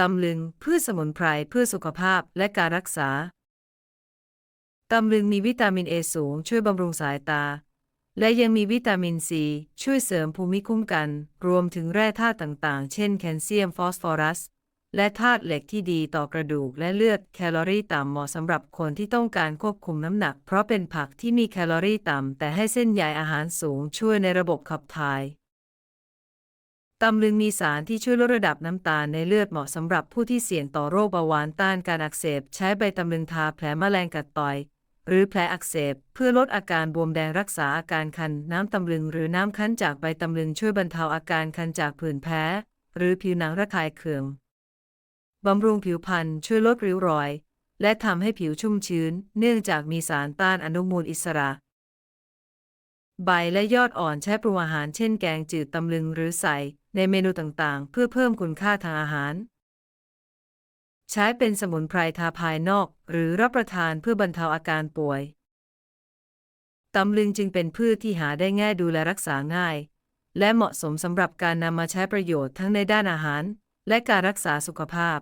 ตำลึงพืชสมุนไพรเพื่อสุขภาพและการรักษา ตำลึงมีวิตามินเอสูงช่วยบำรุงสายตา และยังมีวิตามินซีช่วยเสริมภูมิคุ้มกัน รวมถึงแร่ธาตุต่างๆ เช่นแคลเซียมฟอสฟอรัส และธาตุเหล็กที่ดีต่อกระดูกและเลือดแคลอรี่ต่ำเหมาะสำหรับคนที่ต้องการควบคุมน้ำหนัก เพราะเป็นผักที่มีแคลอรี่ต่ำแต่ให้เส้นใยอาหารสูงช่วยในระบบขับถ่าย ตำลึงมีสารที่ช่วยลดระดับน้ำตาลในเลือดเหมาะสำหรับผู้ที่เสี่ยงต่อโรคเบาหวานต้านการอักเสบ ใช้ใบตำลึงทาแผลแมลงกัดต่อย หรือแผลอักเสบ เพื่อลดอาการบวมแดงรักษาอาการคัน น้ำตำลึงหรือน้ำคั้นจากใบตำลึงช่วยบรรเทาอาการคันจากผื่นแพ้ หรือผิวหนังระคายเคืองบำรุงผิวพรรณช่วยลดริ้วรอย และทำให้ผิวชุ่มชื้น เนื่องจากมีสารต้านอนุมูลอิสระ ใบและยอดอ่อนใช้ปรุงอาหารเช่นแกงจืดตำลึงหรือใส่ในเมนูต่างๆ เพื่อเพิ่มคุณค่าทางอาหาร ใช้เป็นสมุนไพรทาภายนอก หรือรับประทานเพื่อบรรเทาอาการป่วยตำลึงจึงเป็นพืชที่หาได้ง่ายดูแลรักษาง่าย และเหมาะสมสำหรับการนำมาใช้ประโยชน์ทั้งในด้านอาหาร และการรักษาสุขภาพ